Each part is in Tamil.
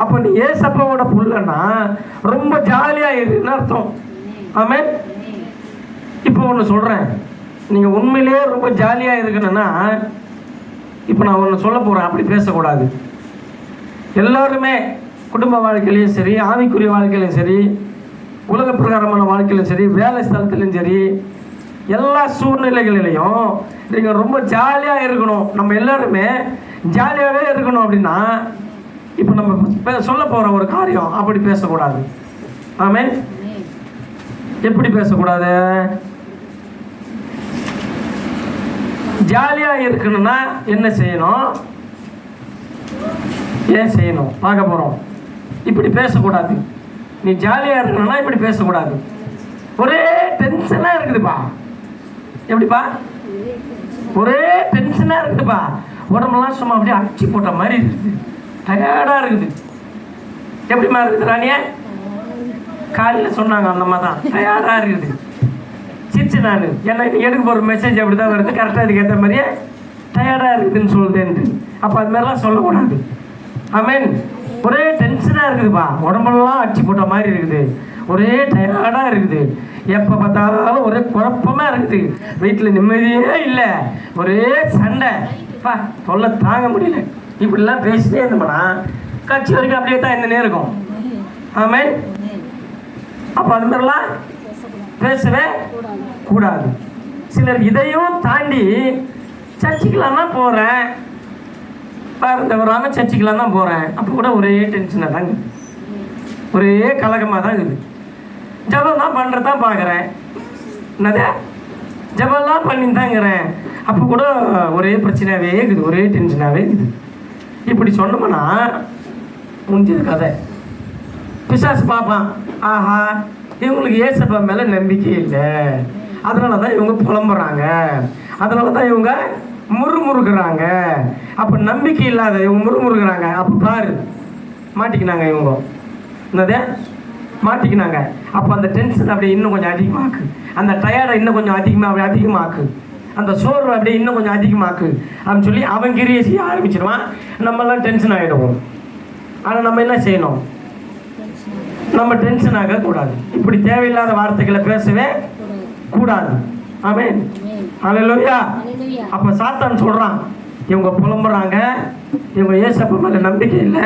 அப்போ நீ ஏசப்பாவோட புள்ளனா ரொம்ப ஜாலியாக இருக்குன்னு அர்த்தம். ஆமே இப்போ ஒன்று சொல்கிறேன் நீங்கள் உண்மையிலேயே ரொம்ப ஜாலியாக இருக்கணும்னா இப்போ நான் ஒன்று சொல்ல போகிறேன் அப்படி பேசக்கூடாது. எல்லாருமே குடும்ப வாழ்க்கையிலையும் சரி ஆவிக்குரிய வாழ்க்கையிலையும் சரி உலக பிரகாரமான வாழ்க்கையிலும் சரி வேலை ஸ்தலத்துலையும் சரி எல்லா சூழ்நிலைகளிலையும் நீங்கள் ரொம்ப ஜாலியாக இருக்கணும். நம்ம எல்லாருமே ஜாலியாகவே இருக்கணும் அப்படின்னா இப்போ நம்ம சொல்ல போகிற ஒரு காரியம் அப்படி பேசக்கூடாது. ஆமே எப்படி பேசக்கூடாது? ஜாலியாக இருக்கணும்னா என்ன செய்யணும்? ஏன் செய்யணும்? பார்க்க போகிறோம் இப்படி பேசக்கூடாது. நீ ஜாலியாக இருக்கணும்னா இப்படி பேசக்கூடாது. ஒரே டென்ஷனாக இருக்குதுப்பா. எப்படிப்பா? ஒரே டென்ஷனாக இருக்குதுப்பா. உடம்புலாம் சும்மா அப்படியே அடிச்சு போட்ட மாதிரி இருக்குது. டயர்டாக இருக்குது. எப்படிம்மா இருக்குது ராணியே? காலையில் சொன்னாங்க அந்த மாதிரி தான். டயர்டாக இருக்குது. சிரிச்சு நான். ஏன்னா எடுக்க போகிற மெசேஜ் அப்படி தான் வருது கரெக்டாக அதுக்கு ஏற்ற மாதிரியே டயர்டாக இருக்குதுன்னு சொல்லுதேன்ட்டு. அப்போ அது மாதிரிலாம் சொல்லக்கூடாது. ஆமென் ஒரே டென்ஷனாக இருக்குதுப்பா. உடம்பெல்லாம் அடிச்சு போட்ட மாதிரி இருக்குது. ஒரே டயர்டாக இருக்குது. எப்போ பார்த்தாலும் ஒரே குழப்பமாக இருக்குது. வீட்டில் நிம்மதியே இல்லை. ஒரே சண்டை. தொல்லை தாங்க முடியல. இப்படிலாம் பேசிட்டே இருந்தோம்னா கட்சி வரைக்கும் அப்படியே தான் இருந்துனே இருக்கும். ஆமென்? அப்போ அது மாதிரிலாம் பேசவே கூடாது. சிலர் இதையும் தாண்டி சர்ச்சுக்கெலாம் தான் போகிறேன் பாருந்த வராமல் சர்ச்சுக்கெலாம் தான் போகிறேன் அப்போ கூட ஒரே டென்ஷனாக தாங்க ஒரே கலகமாக தான் இருக்குது. ஜபம் தான் பண்ணுறது தான் பார்க்குறேன் என்னது? ஜபம்லாம் பண்ணி தாங்கிறேன் அப்போ கூட ஒரே பிரச்சனையாகவே இருக்குது. ஒரே டென்ஷனாகவே இருக்குது. இப்படி சொன்னோம்னா முடிஞ்சது கதை. பிசாசு பார்ப்பான் ஆஹா இவங்களுக்கு ஏசப்பா மேலே நம்பிக்கை இல்லை. அதனால தான் இவங்க புலம்புறாங்க. அதனால தான் இவங்க முறுமுறுக்குறாங்க அப்போ நம்பிக்கை இல்லாத இவங்க முறுமுறுக்குறாங்க அப்போ பாரு மாட்டிக்கினாங்க இவங்க. என்னது? மாட்டிக்கினாங்க. அப்போ அந்த டென்ஷன் அப்படியே இன்னும் கொஞ்சம் அதிகமாக்கு. அந்த டயர்டை இன்னும் கொஞ்சம் அதிகமாக அப்படியே அதிகமாக்கு. அந்த சோர்வு அப்படியே இன்னும் கொஞ்சம் அதிகமாக்கு அப்படின்னு சொல்லி அவன் கிரியை செய்ய ஆரம்பிச்சிடுவான். நம்மெல்லாம் டென்ஷன் ஆகிடுவோம் ஆனால் நம்ம என்ன செய்யணும்? நம்ம டென்ஷன் ஆக கூடாது இப்படி தேவையில்லாத வார்த்தைகளை பேசவே கூடாது. ஆமென். ஹalleluya அப்ப சாத்தான் சொல்றான் இவங்க புலம்புறாங்க. இவங்க ஏசப்ப மேல நம்பிக்கை இல்லை.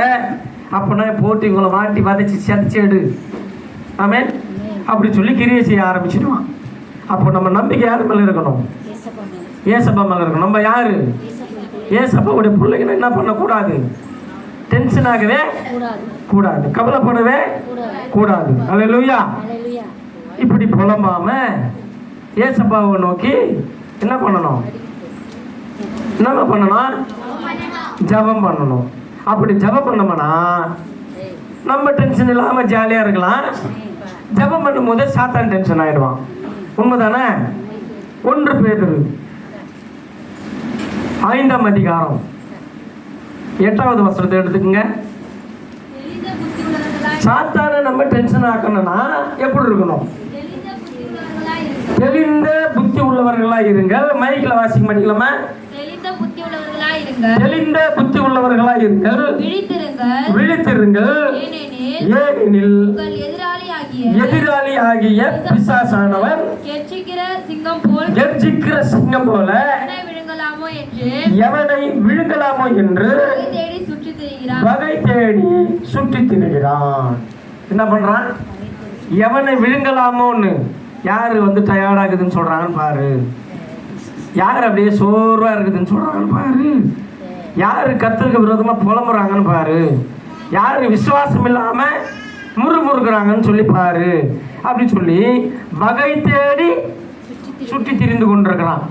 அப்பனா போட்டு இவங்களை வாட்டி வதச்சி செதைச்சு எடு. ஆமென். அப்படி சொல்லி கிரியை செய்ய ஆரம்பிச்சிடுவான். அப்போ நம்ம நம்பிக்கை யார் மேல இருக்கணும்? ஏசப்பா மேல இருக்கணும். நம்ம யாரு? ஏசப்பாவுடைய பிள்ளைங்க என்ன பண்ணக்கூடாது? டென்ஷன் ஆகவே கூடாது. கவலைப்படவே கூடாது. அல்லேலூயா இப்படி புலம்பாம ஏசப்பாவை நோக்கி என்ன பண்ணணும்? என்ன பண்ணணும்? ஜெபம் பண்ணணும். அப்படி ஜெபம் பண்ணோம்னா நம்ம டென்ஷன் இல்லாமல் ஜாலியாக இருக்கலாம். ஜெபம் பண்ணும்போது சாத்தான் டென்ஷன் ஆயிடுவான். உண்மைதானே? ஒன்று பேதுரு. ஐந்தாம் அதிகாரம். எட்டாவது வசனத்தை எடுத்துக்கங்க. சாத்தானை நம்ம டென்ஷன் ஆக்கணும்னா எப்படி இருக்கணும்? தெளிந்த புத்தி உள்ளவர்களா இருங்கள். மைக்கில் வாசிக்க மாட்டீங்களாமா தெளிந்த புத்தி உள்ளவர்களா இருங்கள். விழித்திருங்கள். ஏனெனில் எதிராளி ஆகிய பிசாசானவர் கெர்ச்சிக்கிற சிங்கம் போல் கர்ஜிக்கிற சிங்கம் போல விழுங்கலாமோ என்று எவனை விழுங்கலாமோ என்று தேடி சுற்றி திரிகிறான் வகை தேடி சுற்றி திரிகிறான். என்ன பண்றான்? எவனை விழுங்கலாமோன்னு யாரு வந்து டயர்டாகுதுன்னு சொல்றாங்கன்னு பாரு. யார் அப்படியே சோர்வா இருக்குதுன்னு சொல்றாங்கன்னு பாரு. யாரு கத்தருக்கு விரோதமா புலம்புறாங்கன்னு பாரு. யாரு விசுவாசம் இல்லாம முறுமுறுக்குறாங்கன்னு சொல்லி பாரு. அப்படி சொல்லி வகை தேடி சுற்றி திரிந்து கொண்டிருக்கிறான்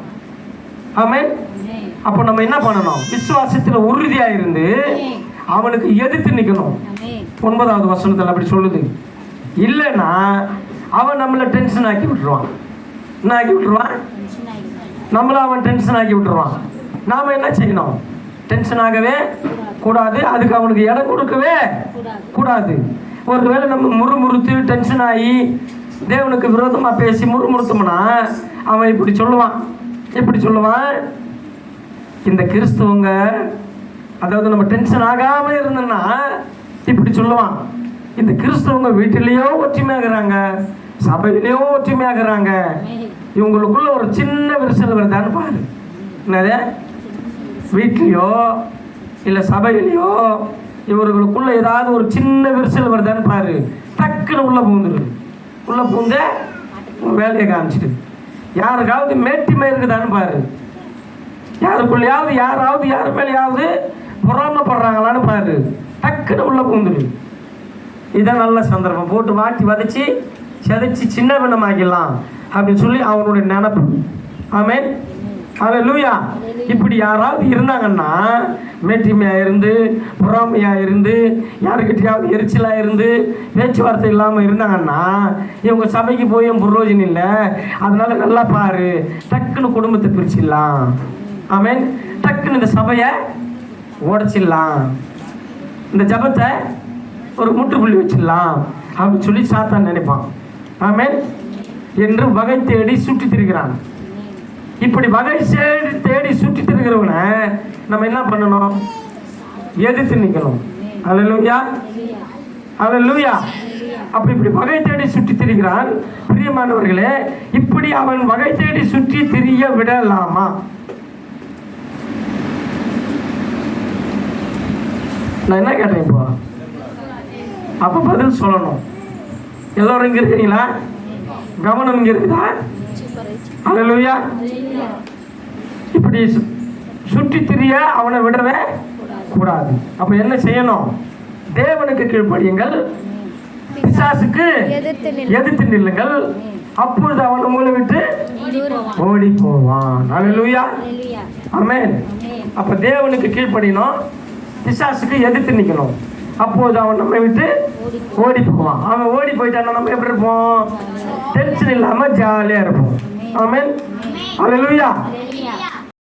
ஆமென்? அப்போ நம்ம என்ன பண்ணணும்? விசுவாசத்துல உறுதியா இருந்து அவனுக்கு எதிர்த்து நிக்கணும். ஒன்பதாவது வசனத்தில் அப்படி சொல்லுது. இல்லைன்னா அவன் நம்மளை டென்ஷன் ஆக்கி விட்டுருவான். என்ன ஆக்கி விட்டுருவான்? நம்மள அவன் டென்ஷன் ஆக்கி விட்டுருவான். நாம என்ன செய்யணும்? டென்ஷன் ஆகவே கூடாது. அதுக்கு அவனுக்கு இடம் கொடுக்கவே கூடாது. ஒருவேளை நம்ம முறுமுறுத்து டென்ஷன் ஆகி தேவனுக்கு விரோதமாக பேசி முறுமுறுத்தோம்னா அவன் இப்படி சொல்லுவான். இப்படி சொல்லுவான்? இந்த கிறிஸ்துவங்க அதாவது நம்ம டென்ஷன் ஆகாமல் இருந்தோம்னா இப்படி சொல்லுவான். இந்த கிறிஸ்தவங்க வீட்டிலேயோ ஒற்றுமையாகிறாங்க சபையிலேயோ ஒற்றுமையாகிறாங்க இவங்களுக்குள்ள ஒரு சின்ன விரிசல் வருதான்னு பாரு. என்னது? வீட்லேயோ இல்லை சபையிலையோ இவர்களுக்குள்ள ஏதாவது ஒரு சின்ன விரிசல் வருதான்னு பாரு. டக்குன்னு உள்ள பூந்துருது உள்ள பூந்த வேலையை காமிச்சிட்டு யாருக்காவது மேட்டிமை இருக்குதான்னு பாரு. யாருக்குள்ளையாவது யாராவது யார் மேலேயாவது பொறாமப்படுறாங்களான்னு பாரு. டக்குன்னு உள்ள பூந்துரு இதான் நல்ல சந்தர்ப்பம். போட்டு வாட்டி வதச்சி செதைச்சி சின்ன பின்னமாக்கிடலாம் அப்படின்னு சொல்லி அவனுடைய நினப்பு. ஆமென். அவன் லூயா இப்படி யாராவது இருந்தாங்கன்னா மேட்டிமையாக இருந்து பொறாமையாக இருந்து யாருக்கிட்டையாவது எரிச்சலாக இருந்து பேச்சுவார்த்தை இல்லாமல் இருந்தாங்கன்னா இவங்க சபைக்கு போய் பிரயோஜனம் இல்லை. அதனால நல்லா பாரு. டக்குன்னு குடும்பத்தை பிரிச்சிடலாம். ஆமேன் டக்குன்னு இந்த சபையை உடச்சிடலாம். இந்த ஜபத்தை ஒரு முற்றுப்புள்ளி வச்சிடலாம். அப்படின்னு சொல்லி சாத்தான் நினைப்பான். ஆமேன் என்று வகை தேடி சுற்றி திரிகிறான். இப்படி வகை தேடி தேடி சுற்றி திரிகிறவனை நம்ம என்ன பண்ணணும்? எதிர்த்து நிற்கணும் அல்லேலூயா. அல்லேலூயா. அப்படி இப்படி வகை தேடி சுற்றி திரிகிறான் பிரியமானவர்களே இப்படி அவன் வகை தேடி சுற்றி திரிய விடலாமா? நான் என்ன கேட்டேன் இப்போ? அப்போ பதில் சொல்லணும். எல்லோரும் இங்கே இருக்கிறீங்களா? கவனம் இங்கே இருக்குதா? அல்லேலூயா இப்படி சுற்றி திரிய அவனை விடவே கூடாது. அப்போ என்ன செய்யணும்? தேவனுக்கு கீழ்ப்படியுங்கள். பிசாசுக்கு எதிர்த்து நில் எதிர்த்து நில்லுங்கள். அப்பொழுது அவன் உங்களை விட்டு ஓடி போவான் அல்லேலூயா ஆமென் அப்ப தேவனுக்கு கீழ்ப்படியணும். பிசாசுக்கு எதிர்த்து நிற்கணும் அப்போது அவன் நம்மை விட்டு ஓடி போவான் அவன் ஓடி போயிட்டான்னா நம்ம எப்படி இருப்போம்? டென்ஷன் இல்லாம ஜாலியா இருப்போம். ஆமென் அல்லேலூயா